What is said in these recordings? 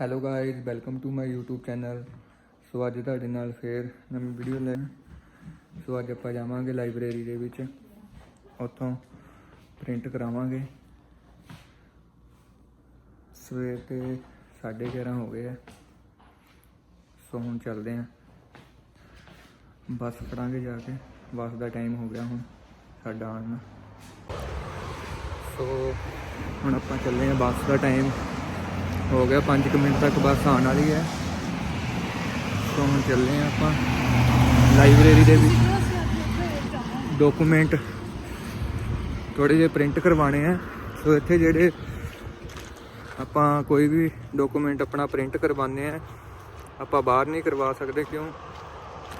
Hello guys welcome to my YouTube channel so ਅੱਜ ਤੁਹਾਡੇ ਨਾਲ ਫੇਰ ਨਵੀਂ ਵੀਡੀਓ ਲੈ ਸੋ ਅੱਜ ਆਪਾਂ ਜਾਵਾਂਗੇ ਲਾਇਬ੍ਰੇਰੀ ਦੇ ਵਿੱਚ। ਉੱਥੋਂ ਪ੍ਰਿੰਟ ਕਰਾਵਾਂਗੇ। ਸਵੇਰ ਦੇ 11:30 ਹੋ ਗਏ ਆ। ਸੋ ਹੁਣ ਚੱਲਦੇ ਆਂ। ਬੱਸ ਫੜਾਂਗੇ ਜਾ ਕੇ। ਬੱਸ ਦਾ ਟਾਈਮ ਹੋ ਗਿਆ ਹੁਣ, ਸਾਡਾ ਆਉਣ ਦਾ। ਸੋ ਹੁਣ ਆਪਾਂ ਚੱਲੇ ਆਂ ਬੱਸ ਦਾ ਟਾਈਮ ਹੋ ਗਿਆ 5 ਮਿੰਟ ਤੱਕ ਬੱਸ ਆਉਣ ਵਾਲੀ ਹੈ। ਸੋ ਹੁਣ ਚੱਲੇ ਆਂ ਆਪਾਂ। ਲਾਇਬ੍ਰੇਰੀ ਦੇ ਵਿੱਚ। ਡਾਕੂਮੈਂਟ ਥੋੜੇ ਜਿਹੇ ਪ੍ਰਿੰਟ ਕਰਵਾਣੇ ਆ। ਸੋ ਇੱਥੇ ਜਿਹੜੇ ਆਪਾਂ ਕੋਈ ਵੀ ਡਾਕੂਮੈਂਟ ਆਪਣਾ ਪ੍ਰਿੰਟ ਕਰਵਾਉਂਦੇ ਆ, ਆਪਾਂ ਬਾਹਰ ਨਹੀਂ ਕਰਵਾ ਸਕਦੇ ਕਿਉਂ?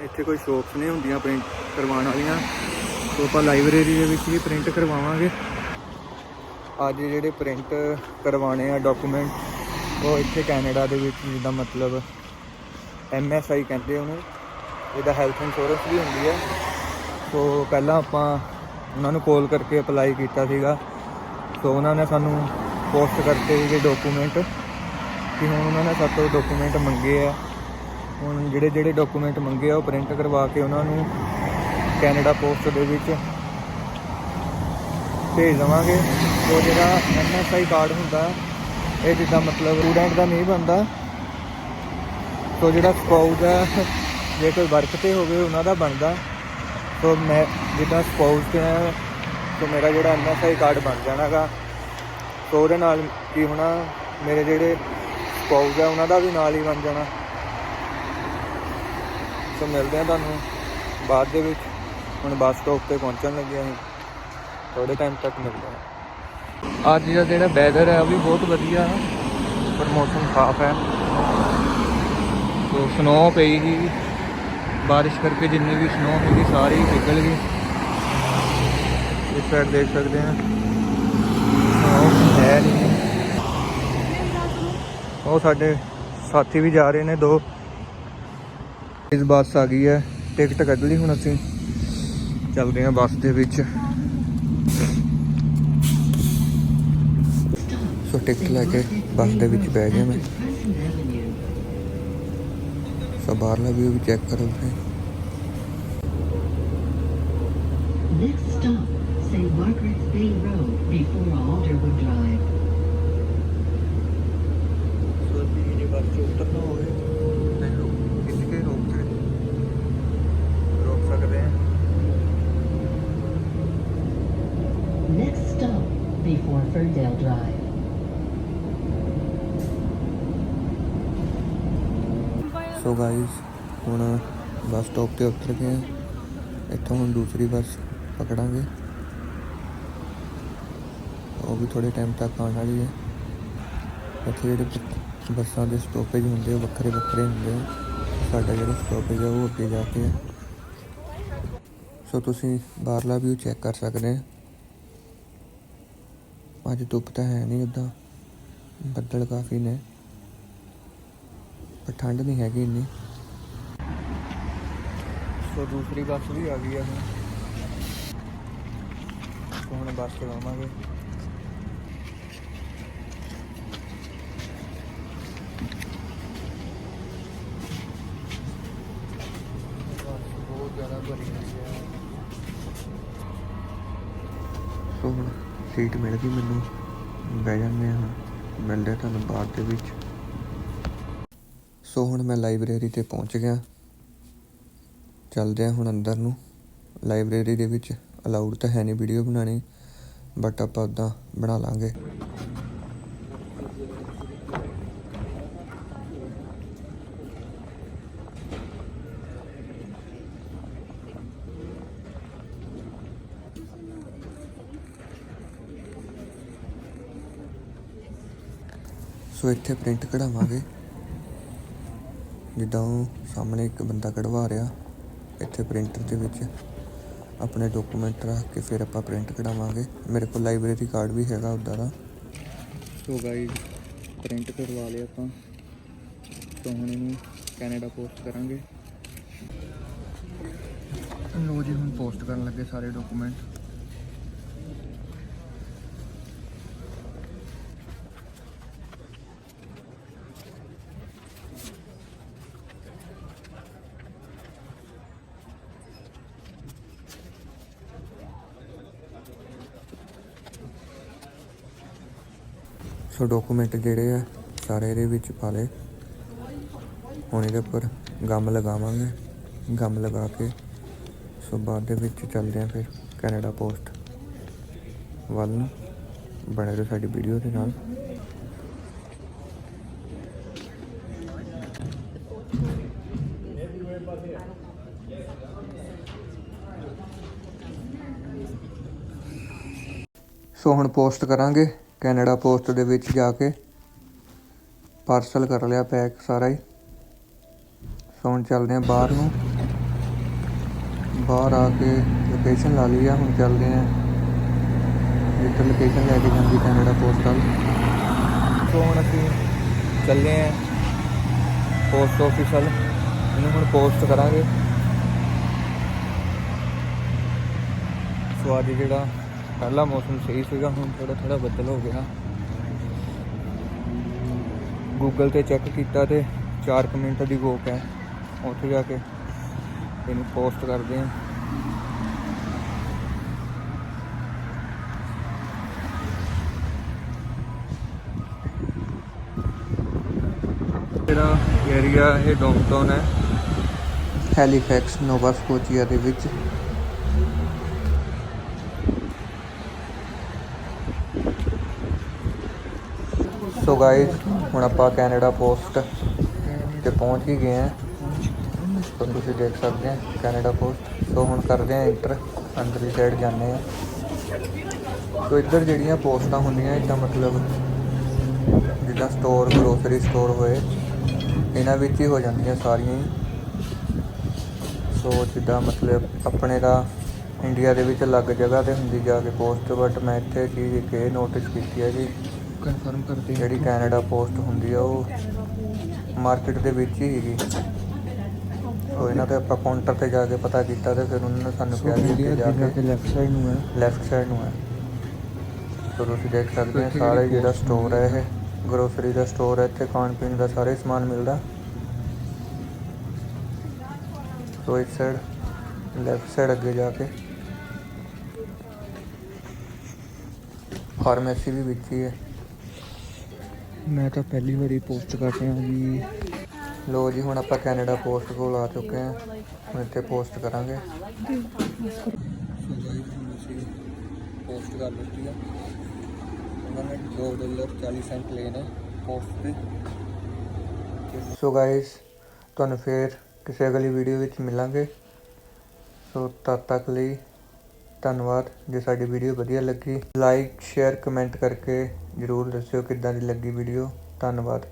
ਇੱਥੇ ਕੋਈ ਸ਼ੋਪਸ ਨਹੀਂ ਹੁੰਦੀਆਂ ਪ੍ਰਿੰਟ ਕਰਵਾਉਣ ਵਾਲੀਆਂ। ਸੋ ਆਪਾਂ ਲਾਇਬ੍ਰੇਰੀ ਦੇ ਵਿੱਚ ਹੀ ਪ੍ਰਿੰਟ ਕਰਵਾਵਾਂਗੇ। ਅੱਜ ਜਿਹੜੇ ਪ੍ਰਿੰਟ ਕਰਵਾਣੇ ਆ ਡਾਕੂਮੈਂਟ ਉਹ ਇੱਥੇ ਕੈਨੇਡਾ ਦੇ ਵਿੱਚ ਜਿੱਦਾਂ ਮਤਲਬ ਐਮਐਸਆਈ ਕਹਿੰਦੇ ਉਹਨੂੰ, ਇਹਦਾ ਹੈਲਥ ਇੰਸ਼ੋਰੈਂਸ ਵੀ ਹੁੰਦੀ ਹੈ। ਸੋ ਪਹਿਲਾਂ ਆਪਾਂ ਉਹਨਾਂ ਨੂੰ ਕਾਲ ਕਰਕੇ ਅਪਲਾਈ ਕੀਤਾ ਸੀਗਾ। ਸੋ ਉਹਨਾਂ ਨੇ ਸਾਨੂੰ ਪੋਸਟ ਕਰਤੇ ਸੀਗੇ ਡਾਕੂਮੈਂਟ ਕਿ ਹੁਣ ਉਹਨਾਂ ਨੇ ਸਾਡੇ ਤੋਂ ਡਾਕੂਮੈਂਟ ਮੰਗੇ ਆ। ਹੁਣ ਜਿਹੜੇ ਜਿਹੜੇ ਡਾਕੂਮੈਂਟ ਮੰਗੇ ਆ, ਉਹ ਪ੍ਰਿੰਟ ਕਰਵਾ ਕੇ ਉਹਨਾਂ ਨੂੰ ਕੈਨੇਡਾ ਪੋਸਟ ਦੇ ਵਿੱਚ ਭੇਜ ਦੇਵਾਂਗੇ। ਉਹ ਜਿਹੜਾ ਐਨਐਸਆਈ ਕਾਰਡ ਹੁੰਦਾ ਇਹ ਜਿੱਦਾਂ ਮਤਲਬ ਸਟੂਡੈਂਟ ਦਾ ਨਹੀਂ ਬਣਦਾ। ਸੋ ਜਿਹੜਾ ਸਪਾਊਸ ਹੈ, ਜੇ ਕੋਈ ਵਰਕ ਤੇ ਹੋਵੇ, ਉਹਨਾਂ ਦਾ ਬਣਦਾ। ਸੋ ਮੈਂ ਜਿੱਦਾਂ ਸਪਾਊਸ ਤੇ ਹੈ, ਸੋ ਮੇਰਾ ਜਿਹੜਾ ਐਨਐਸਆਈ ਕਾਰਡ ਬਣ ਜਾਣਾਗਾ। ਸੋ ਉਹਦੇ ਨਾਲ ਕੀ ਹੋਣਾ, ਮੇਰੇ ਜਿਹੜੇ ਸਪਾਊਸ ਹੈ, ਉਹਨਾਂ ਦਾ ਵੀ ਨਾਲ ਹੀ ਬਣ ਜਾਣਾ। ਸੋ ਮਿਲਦੇ ਆ ਤੁਹਾਨੂੰ ਬਾਅਦ ਦੇ ਵਿੱਚ। ਹੁਣ ਬੱਸ ਸਟਾਪ ਤੇ ਪਹੁੰਚਣ ਲੱਗੇ ਅਸੀਂ। ਥੋੜੇ ਟਾਈਮ ਤੱਕ ਮਿਲਦੇ ਹਾਂ। ਅੱਜ ਦਾ ਜਿਹੜਾ ਵੈਦਰ ਹੈ ਉਹ ਵੀ ਬਹੁਤ ਵਧੀਆ ਪਰ ਮੌਸਮ ਸਾਫ਼ ਹੈ। ਸੋ ਸਨੋ ਪਈ ਸੀ ਬਾਰਿਸ਼ ਕਰਕੇ ਜਿੰਨੀ ਵੀ ਸਨੋ ਸੀਗੀ ਸਾਰੀ ਪਿਘਲ ਗਈ। ਇਸ ਸਾਈਡ ਦੇਖ ਸਕਦੇ ਹਾਂ। ਸਨੋ ਹੈ ਨਹੀਂ ਉਹ ਸਾਡੇ ਸਾਥੀ ਵੀ ਜਾ ਰਹੇ ਨੇ ਦੋ। ਇਸ ਬੱਸ ਆ ਗਈ ਹੈ। ਟਿਕਟ ਕੱਢ ਲਈ ਹੁਣ ਅਸੀਂ। ਚੱਲਦੇ ਹਾਂ ਬੱਸ ਦੇ ਵਿੱਚ। ਸੋ ਟਿਕਟ ਲੈ ਕੇ ਬੱਸ ਦੇ ਵਿੱਚ ਬਹਿ ਗਿਆ ਮੈਂ ਸੋ ਬਾਹਰਲਾ ਵੀ ਵੀ ਚੈੱਕ ਕਰੋ ਫਿਰ Next stop, St. Margaret's Bay Road before Alderwood Drive. ਸੋ ਅਸੀਂ ਜੇ ਬੱਸ ਚ ਉਤਰਨਾ ਹੋਵੇ ਤਾਂ ਲੋਕ ਕਿਸ ਕੇ ਰੋਕ ਸਕਦੇ ਰੋਕ ਸਕਦੇ ਹਾਂ Next stop, before Ferndale Drive. So guys ਹੁਣ ਬੱਸ ਸਟਾਪ ਤੇ ਉਤਰ ਗਏ ਹਾਂ। ਇੱਥੋਂ ਹੁਣ ਦੂਸਰੀ ਬੱਸ ਪਕੜਾਂਗੇ। ਉਹ ਵੀ ਥੋੜੇ ਟਾਈਮ ਤੱਕ ਆਉਣ ਵਾਲੀ ਹੈ। ਇੱਥੇ ਜਿਹੜੇ ਬੱਸਾਂ ਦੇ ਸਟਾਪੇਜ ਹੁੰਦੇ ਆ, ਉਹ ਵੱਖਰੇ ਵੱਖਰੇ ਹੁੰਦੇ ਆ। ਸਾਡਾ ਜਿਹੜਾ ਸਟਾਪੇਜ ਆ ਉਹ ਅੱਗੇ ਜਾ ਕੇ ਹੈ ਸੋ ਤੁਸੀਂ ਬਾਹਰਲਾ ਵੀ ਚੈੱਕ ਕਰ ਸਕਦੇ ਆ। ਅੱਜ ਧੁੱਪ ਤਾਂ ਹੈ ਨਹੀਂ ਉਦਾਂ ਬੱਦਲ ਕਾਫੀ ਨੇ। ਪਰ ਠੰਡ ਨਹੀਂ ਹੈਗੀ ਇੰਨੀ। ਸੋ ਦੂਸਰੀ ਬੱਸ ਵੀ ਆ ਗਈ ਆ ਹੁਣ। ਹੁਣ ਬੱਸ ਹੋਈ ਹੈ ਸੋ ਹੁਣ ਸੀਟ ਮਿਲ ਗਈ ਮੈਨੂੰ। ਬਹਿ ਜਾਂਦੇ ਹਾਂ। ਮਿਲਦੇ ਤੁਹਾਨੂੰ ਬਾਅਦ ਦੇ ਵਿੱਚ। ਸੋ ਹੁਣ ਮੈਂ ਲਾਇਬ੍ਰੇਰੀ ਤੇ ਪਹੁੰਚ ਗਿਆ। ਚੱਲਦੇ ਹਾਂ ਹੁਣ ਅੰਦਰ ਨੂੰ। ਲਾਇਬ੍ਰੇਰੀ ਦੇ ਵਿੱਚ ਅਲਾਉਡ ਤਾਂ ਹੈ ਨਹੀਂ ਵੀਡੀਓ ਬਣਾਣੀ ਬਟ ਆਪਾਂ ਉਦਾਂ ਬਣਾ ਲਾਂਗੇ। ਸੋ ਇੱਥੇ ਪ੍ਰਿੰਟ ਕਢਾਵਾਂਗੇ। ਜਿੱਦਾਂ ਉਹ ਸਾਹਮਣੇ ਇੱਕ ਬੰਦਾ ਕਢਵਾ ਰਿਹਾ ਇੱਥੇ ਪ੍ਰਿੰਟਰ ਦੇ ਵਿੱਚ। ਆਪਣੇ ਡਾਕੂਮੈਂਟ ਰੱਖ ਕੇ ਫਿਰ ਆਪਾਂ ਪ੍ਰਿੰਟ ਕਢਾਵਾਂਗੇ। ਮੇਰੇ ਕੋਲ ਲਾਇਬ੍ਰੇਰੀ ਕਾਰਡ ਵੀ ਹੈਗਾ ਉੱਦਾਂ ਦਾ। ਸੋ ਗਾਈਜ਼ ਪ੍ਰਿੰਟ ਕਰਵਾ ਲਿਆ ਆਪਾਂ। ਸੋ ਹੁਣ ਇਹਨੂੰ ਕੈਨੇਡਾ ਪੋਸਟ ਕਰਾਂਗੇ। ਲੋ ਜੀ ਹੁਣ ਪੋਸਟ ਕਰਨ ਲੱਗੇ ਸਾਰੇ ਡਾਕੂਮੈਂਟ ਸੋ ਡਾਕੂਮੈਂਟ ਜਿਹੜੇ ਆ, ਸਾਰੇ ਇਹਦੇ ਵਿੱਚ ਪਾ ਲਏ। ਹੁਣ ਇਹਦੇ ਉੱਪਰ ਗਮ ਲਗਾਵਾਂਗੇ। ਗਮ ਲਗਾ ਕੇ, ਸੋ ਬਾਅਦ ਦੇ ਵਿੱਚ ਚੱਲਦੇ ਆ ਫਿਰ ਕੈਨੇਡਾ ਪੋਸਟ ਵੱਲ ਨੂੰ, ਬਣੇ ਰਹੋ ਸਾਡੀ ਵੀਡੀਓ ਦੇ ਨਾਲ। ਸੋ ਹੁਣ ਪੋਸਟ ਕਰਾਂਗੇ। ਕੈਨੇਡਾ ਪੋਸਟ ਦੇ ਵਿੱਚ ਜਾ ਕੇ ਪਾਰਸਲ ਕਰ ਲਿਆ ਪੈਕ ਸਾਰਾ ਹੀ। ਸੋ ਹੁਣ ਚੱਲਦੇ ਆ ਬਾਹਰ ਨੂੰ। ਬਾਹਰ ਆ ਕੇ ਲੋਕੇਸ਼ਨ ਲਾ ਲਈ ਆ, ਹੁਣ ਚੱਲਦੇ ਆ ਜਿੱਥੇ ਲੋਕੇਸ਼ਨ ਲੈ ਕੇ ਜਾਂਦੀ ਕੈਨੇਡਾ ਪੋਸਟ ਵੱਲ। ਸੋ ਹੁਣ ਅਸੀਂ ਚੱਲੇ ਆ ਪੋਸਟ ਆਫਿਸ ਵੱਲ। ਇਹਨੂੰ ਹੁਣ ਪੋਸਟ ਕਰਾਂਗੇ। ਸੋ ਅੱਜ ਜਿਹੜਾ ਪਹਿਲਾ ਮੌਸਮ ਸਹੀ ਸੀਗਾ, ਹੁਣ ਥੋੜਾ ਥੋੜਾ ਬੱਦਲ ਹੋ ਗਿਆ। ਗੂਗਲ ਤੇ ਚੈੱਕ ਕੀਤਾ ਤੇ 4 ਮਿੰਟ ਦੀ ਵੋਕ ਹੈ। ਉੱਥੇ ਜਾ ਕੇ ਇਹਨੂੰ ਪੋਸਟ ਕਰਦੇ ਹਾਂ। ਜਿਹੜਾ ਏਰੀਆ ਇਹ ਡਾਊਨਟਾਊਨ ਹੈ ਹੈਲੀਫੈਕਸ ਨੋਵਾ ਸਕੋਚੀਆ ਦੇ ਵਿੱਚ। ਸੋ ਗਾਇਸ ਹੁਣ ਆਪਾਂ ਕੈਨੇਡਾ ਪੋਸਟ ਤੇ ਪਹੁੰਚ ਹੀ ਗਏ ਹਾਂ। ਸੋ ਤੁਸੀਂ ਦੇਖ ਸਕਦੇ ਆ ਕੈਨੇਡਾ ਪੋਸਟ ਸੋ ਹੁਣ ਕਰਦੇ ਹਾਂ ਇੰਟਰ ਅੰਦਰਲੀ ਸਾਈਡ ਜਾਂਦੇ ਆ ਸੋ ਇੱਧਰ ਜਿਹੜੀਆਂ ਪੋਸਟਾਂ ਹੁੰਦੀਆਂ, ਇਹਦਾ ਮਤਲਬ ਜਿੱਦਾਂ ਸਟੋਰ ਗਰੋਸਰੀ ਸਟੋਰ ਹੋਏ, ਇਹਨਾਂ ਵਿੱਚ ਹੀ ਹੋ ਜਾਂਦੀਆਂ ਸਾਰੀਆਂ ਹੀ। ਸੋ ਜਿੱਦਾਂ ਮਤਲਬ ਆਪਣੇ ਦਾ ਇੰਡੀਆ ਦੇ ਵਿੱਚ ਅਲੱਗ ਜਗ੍ਹਾ ਤੇ ਹੁੰਦੀ ਜਾ ਕੇ ਪੋਸਟ ਬਟ ਮੈਂ ਇੱਥੇ ਚੀਜ਼ ਇੱਕ ਇਹ ਨੋਟਿਸ ਕੀਤੀ ਹੈ ਜੀ। ਕਨਫਰਮ ਕਰਦੇ ਜਿਹੜੀ ਕੈਨੇਡਾ ਪੋਸਟ ਹੁੰਦੀ ਆ ਉਹ ਮਾਰਕੀਟ ਦੇ ਵਿੱਚ ਹੀ ਹੈਗੀ ਸੋ ਇਹਨਾਂ ਤੇ ਆਪਾਂ ਕਾਊਂਟਰ ਤੇ ਜਾ ਕੇ ਪਤਾ ਕੀਤਾ ਤੇ ਫਿਰ ਉਹਨਾਂ ਨੇ ਸਾਨੂੰ ਕਿਹਾ ਕਿ ਇੱਥੇ ਜਾ ਕੇ ਲੈਫਟ ਸਾਈਡ ਨੂੰ ਹੈ। ਲੈਫਟ ਸਾਈਡ ਨੂੰ ਹੈ। ਸੋ ਤੁਸੀਂ ਦੇਖ ਸਕਦੇ ਹੋ ਸਾਰੇ ਜਿਹੜੀ ਸਟੋਰ ਹੈ ਇਹ ਗਰੋਸਰੀ ਦਾ ਸਟੋਰ ਹੈ ਇੱਥੇ ਖਾਣ ਪੀਣ ਦਾ ਸਾਰੇ ਸਮਾਨ ਮਿਲਦਾ। ਸੋ ਇਸ ਸਾਈਡ ਲੈਫਟ ਸਾਈਡ ਅੱਗੇ ਜਾ ਕੇ। ਫਾਰਮੇਸੀ ਵੀ ਵਿੱਚ ਹੀ ਹੈ। ਮੈਂ ਤਾਂ ਪਹਿਲੀ ਵਾਰੀ ਪੋਸਟ ਕਰ ਰਿਹਾ ਜੀ। ਲੋ ਜੀ, ਹੁਣ ਆਪਾਂ ਕੈਨੇਡਾ ਪੋਸਟ ਕੋਲ ਆ ਚੁੱਕੇ ਹਾਂ। ਹੁਣ ਇੱਥੇ ਪੋਸਟ ਕਰਾਂਗੇ। ਪੋਸਟ ਕਰ ਦਿੱਤੀ ਆ। ਉਹਨਾਂ ਨੇ 2 ਡਾਲਰ 40 ਸੈਂਟ ਲਏ ਨੇ ਪੋਸਟ ਤੇ। ਸੋ ਗਾਇਸ ਤੁਹਾਨੂੰ ਫੇਰ ਕਿਸੇ ਅਗਲੀ ਵੀਡੀਓ ਵਿੱਚ ਮਿਲਾਂਗੇ। ਸੋ ਤਦ ਤੱਕ ਲਈ ਧੰਨਵਾਦ। ਜੇ ਸਾਡੀ ਵੀਡੀਓ ਵਧੀਆ ਲੱਗੀ ਲਾਈਕ ਸ਼ੇਅਰ ਕਮੈਂਟ ਕਰਕੇ ਜਰੂਰ ਦੱਸਿਓ ਕਿੱਦਾਂ ਦੀ ਲੱਗੀ ਵੀਡੀਓ ਧੰਨਵਾਦ।